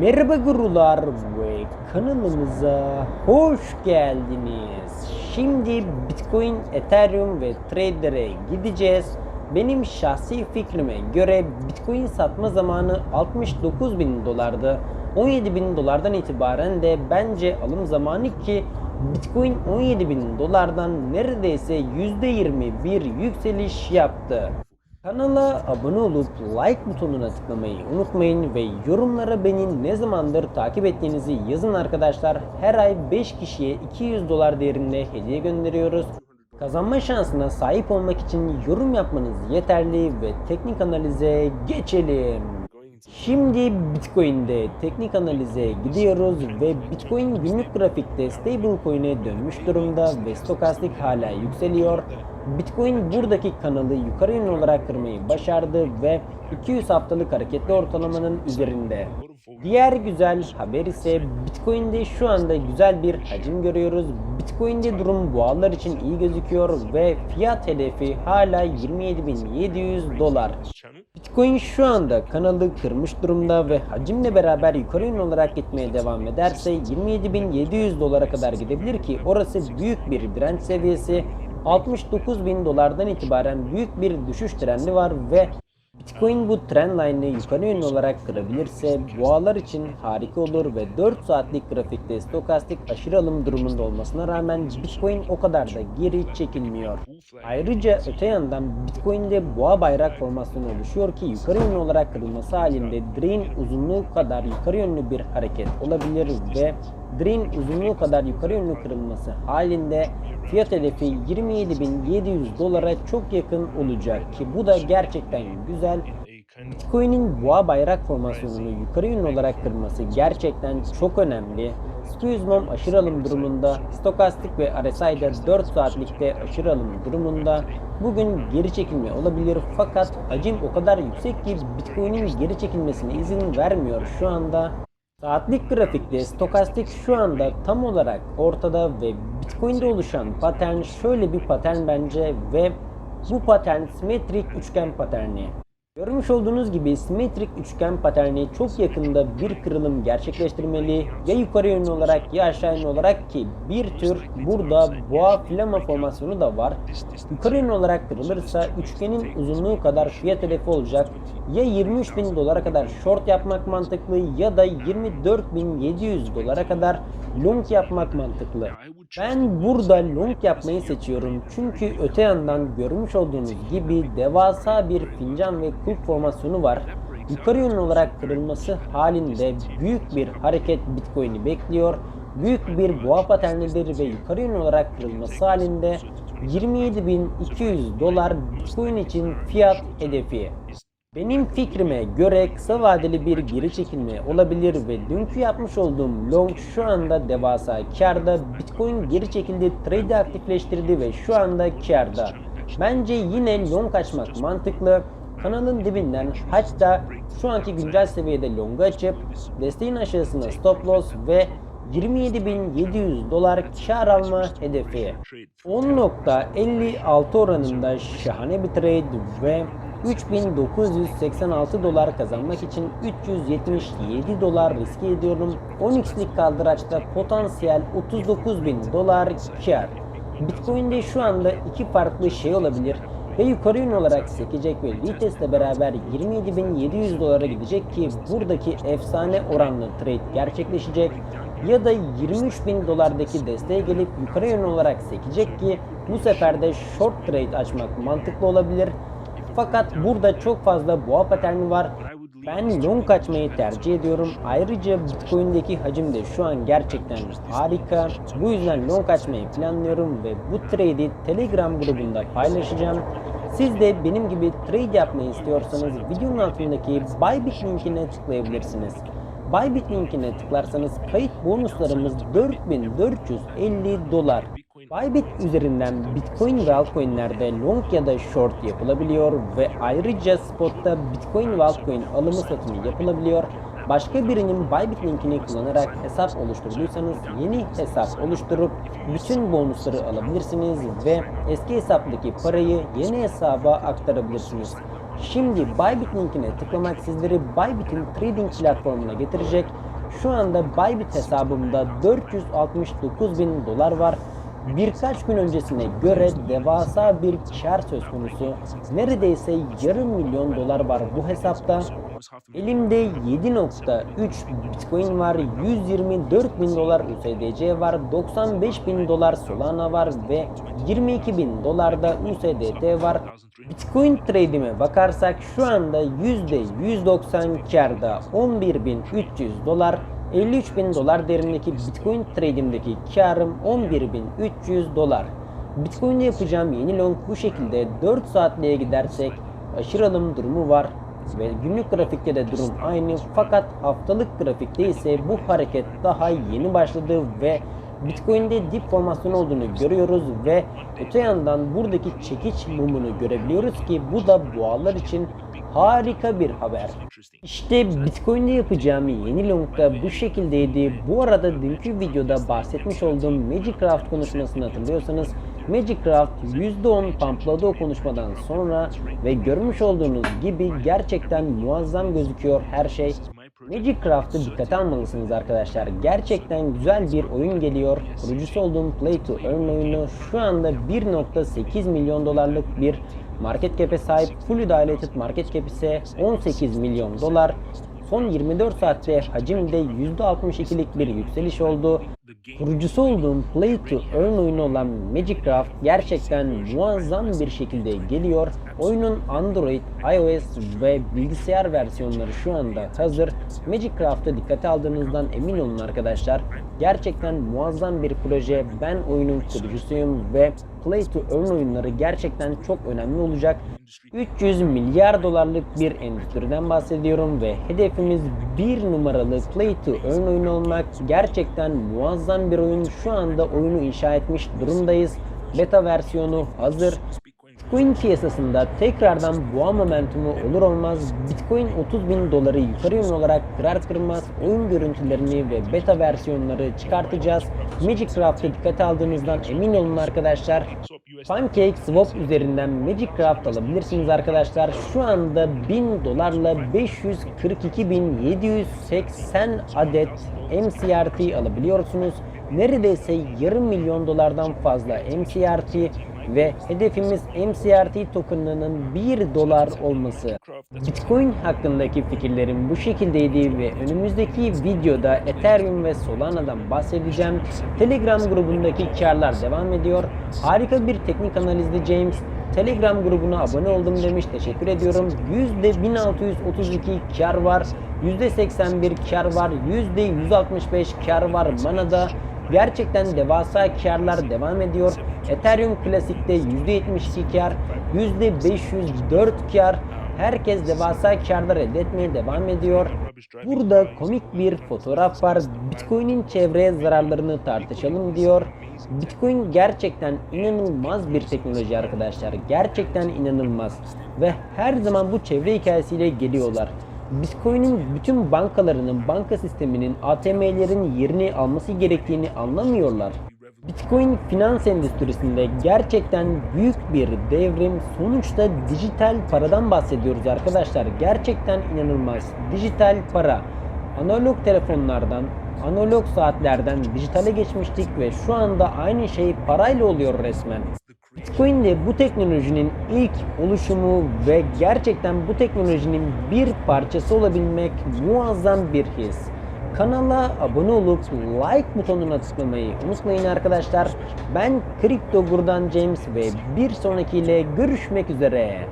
Merhaba gurular ve kanalımıza hoş geldiniz. Şimdi Bitcoin, Ethereum ve Trader'e gideceğiz. Benim şahsi fikrime göre Bitcoin satma zamanı 69 bin dolardı. 17 bin dolardan itibaren de bence alım zamanı ki Bitcoin 17 bin dolardan neredeyse %20 bir yükseliş yaptı. Kanala abone olup like butonuna tıklamayı unutmayın ve yorumlara beni ne zamandır takip ettiğinizi yazın arkadaşlar. Her ay 5 kişiye 200 dolar değerinde hediye gönderiyoruz. Kazanma şansına sahip olmak için yorum yapmanız yeterli ve teknik analize geçelim. Şimdi Bitcoin'de teknik analize gidiyoruz ve Bitcoin günlük grafikte stablecoin'e dönmüş durumda ve stokastik hala yükseliyor. Bitcoin buradaki kanalı yukarı yönlü olarak kırmayı başardı ve 200 haftalık hareketli ortalamanın üzerinde. Diğer güzel haber ise Bitcoin'de şu anda güzel bir hacim görüyoruz. Bitcoin'de durum boğalar için iyi gözüküyor ve fiyat hedefi hala 27.700 dolar. Bitcoin şu anda kanalı kırmış durumda ve hacimle beraber yukarı yönlü olarak gitmeye devam ederse 27.700 dolara kadar gidebilir ki orası büyük bir direnç seviyesi. 69.000 dolardan itibaren büyük bir düşüş trendi var ve Bitcoin bu trendline'ı yukarı yönlü olarak kırabilirse boğalar için harika olur ve 4 saatlik grafikte stokastik aşırı alım durumunda olmasına rağmen Bitcoin o kadar da geri çekilmiyor. Ayrıca öte yandan Bitcoin'de boğa bayrak formasyonu oluşuyor ki yukarı yönlü olarak kırılması halinde direğin uzunluğu kadar yukarı yönlü bir hareket olabilir ve direğin uzunluğu kadar yukarı yönlü kırılması halinde fiyat hedefi 27.700 dolara çok yakın olacak ki bu da gerçekten güzel. Bitcoin'in boğa bayrak formasyonunu yukarı yönlü olarak kırması gerçekten çok önemli. Squeeze aşırı alım durumunda, stokastik ve RSI'de 4 saatlikte aşırı alım durumunda. Bugün geri çekilme olabilir fakat hacim o kadar yüksek ki Bitcoin'in geri çekilmesine izin vermiyor şu anda. Saatlik grafikte stokastik şu anda tam olarak ortada ve Bitcoin'de oluşan patern şöyle bir patern bence ve bu patern simetrik üçgen paterni. Görmüş olduğunuz gibi simetrik üçgen paterni çok yakında bir kırılım gerçekleştirmeli ya yukarı yönlü olarak ya aşağı yönlü olarak ki bir tür burada boğa flama formasyonu da var. Yukarı yönlü olarak kırılırsa üçgenin uzunluğu kadar fiyat hedefi olacak. Ya 23 bin dolara kadar short yapmak mantıklı ya da 24.700 dolara kadar long yapmak mantıklı. Ben burada long yapmayı seçiyorum çünkü öte yandan görmüş olduğunuz gibi devasa bir fincan ve kulp formasyonu var. Yukarı yönlü olarak kırılması halinde büyük bir hareket Bitcoin'i bekliyor. Büyük bir boğa paternlidir ve yukarı yönlü olarak kırılması halinde 27.200 dolar Bitcoin için fiyat hedefi. Benim fikrime göre kısa vadeli bir geri çekilme olabilir ve dünkü yapmış olduğum long şu anda devasa karda. Bitcoin geri çekildi, trade aktifleştirdi ve şu anda karda. Bence yine long açmak mantıklı. Kanalın dibinden hatta şu anki güncel seviyede long açıp desteğin aşağısına stop loss ve 27.700 dolar kar alma hedefi. 10.56 oranında şahane bir trade ve 3986 dolar kazanmak için 377 dolar riske ediyorum. 10x'lik kaldıraçta potansiyel 39.000 dolar kar. Bitcoin'de şu anda iki farklı şey olabilir ve yukarı yönlü olarak sekecek ve retest ile beraber 27.700 dolara gidecek ki buradaki efsane oranlı trade gerçekleşecek ya da 23.000 dolardaki desteğe gelip yukarı yönlü olarak sekecek ki bu sefer de short trade açmak mantıklı olabilir. Fakat burada çok fazla boğa paterni var. Ben long açmayı tercih ediyorum. Ayrıca Bitcoin'deki hacim de şu an gerçekten harika. Bu yüzden long açmayı planlıyorum ve bu trade'i Telegram grubunda paylaşacağım. Siz de benim gibi trade yapmayı istiyorsanız videonun altındaki Bybit linkine tıklayabilirsiniz. Bybit linkine tıklarsanız kayıt bonuslarımız 4450 dolar. Bybit üzerinden Bitcoin ve altcoin'lerde long ya da short yapılabiliyor ve ayrıca spotta Bitcoin ve altcoin alımı satımı yapılabiliyor. Başka birinin Bybit linkini kullanarak hesap oluşturduysanız yeni hesap oluşturup bütün bonusları alabilirsiniz ve eski hesaptaki parayı yeni hesaba aktarabilirsiniz. Şimdi Bybit linkine tıklamak sizleri Bybit'in trading platformuna getirecek Şu anda Bybit hesabımda 469 bin dolar var. Birkaç gün öncesine göre devasa bir kar söz konusu. Neredeyse yarım milyon dolar var bu hesapta. Elimde 7.3 Bitcoin var, 124 bin dolar USDC var, 95 bin dolar Solana var ve 22 bin dolar da USDT var. Bitcoin trade'ime bakarsak şu anda %190 karda 11.300 dolar, 53 bin dolar değerindeki Bitcoin trade'imdeki karım 11.300 dolar. Bitcoin'de yapacağım yeni long bu şekilde 4 saatliğe gidersek aşırı alım durumu var ve günlük grafikte de durum aynı fakat haftalık grafikte ise bu hareket daha yeni başladı ve Bitcoin'de dip formasyonu olduğunu görüyoruz ve öte yandan buradaki çekiç mumunu görebiliyoruz ki bu da boğalar için harika bir haber. İşte Bitcoin'de yapacağım yeni longda bu şekildeydi. Bu arada dünkü videoda bahsetmiş olduğum Magicraft konuşmasını hatırlıyorsanız Magicraft %10 pampladı o konuşmadan sonra ve görmüş olduğunuz gibi gerçekten muazzam gözüküyor her şey. Magicraft'ı dikkate almalısınız arkadaşlar. Gerçekten güzel bir oyun geliyor. Kurucusu olduğum Play to Earn oyunu şu anda 1.8 milyon dolarlık bir market cap'e sahip. Fully dilated market cap ise 18 milyon dolar. Son 24 saatte hacimde %62'lik bir yükseliş oldu. Kurucusu olduğum Play to Earn oyunu olan Magicraft gerçekten muazzam bir şekilde geliyor. Oyunun Android, iOS ve bilgisayar versiyonları şu anda hazır. Magicraft'ı dikkate aldığınızdan emin olun arkadaşlar. Gerçekten muazzam bir proje. Ben oyunun kurucusuyum ve Play to Earn oyunları gerçekten çok önemli olacak. 300 milyar dolarlık bir endüstriden bahsediyorum ve hedefimiz bir numaralı Play to Earn oyunu olmak. Gerçekten muazzam bir oyun. Şu anda oyunu inşa etmiş durumdayız. Beta versiyonu hazır. Bitcoin piyasasında tekrardan boğa momentumu olur olmaz Bitcoin 30 bin doları yukarı yönlü olarak kırar kırmaz oyun görüntülerini ve beta versiyonları çıkartacağız. Magicraft'ı dikkate aldığınızdan emin olun arkadaşlar. Pancake Swap üzerinden Magicraft alabilirsiniz arkadaşlar. Şu anda 1000 dolarla 542.780 adet MCRT alabiliyorsunuz. Neredeyse yarım milyon dolardan fazla MCRT ve hedefimiz MCRT tokenlarının 1 dolar olması. Bitcoin hakkındaki fikirlerim bu şekildeydi ve önümüzdeki videoda Ethereum ve Solana'dan bahsedeceğim. Telegram grubundaki karlar devam ediyor. Harika bir teknik analizdi James. Telegram grubuna abone oldum demiş. Teşekkür ediyorum. %1632 kar var. %81 kar var. %165 kar var Mana'da. Gerçekten devasa karlar devam ediyor. Ethereum Classic'te %72 kar, %504 kar. Herkes devasa karlar elde etmeye devam ediyor. Burada komik bir fotoğraf var. Bitcoin'in çevreye zararlarını tartışalım diyor. Bitcoin gerçekten inanılmaz bir teknoloji arkadaşlar. Gerçekten inanılmaz. Ve her zaman bu çevre hikayesiyle geliyorlar. Bitcoin'in bütün bankalarının, banka sisteminin, ATM'lerin yerini alması gerektiğini anlamıyorlar. Bitcoin finans endüstrisinde gerçekten büyük bir devrim. Sonuçta dijital paradan bahsediyoruz arkadaşlar. Gerçekten inanılmaz. Dijital para. Analog telefonlardan, analog saatlerden dijitale geçmiştik ve şu anda aynı şey parayla oluyor resmen. Bitcoin de bu teknolojinin ilk oluşumu ve gerçekten bu teknolojinin bir parçası olabilmek muazzam bir his. Kanala abone olup like butonuna tıklamayı unutmayın arkadaşlar. Ben Kripto Gur'dan James ve bir sonrakiyle görüşmek üzere.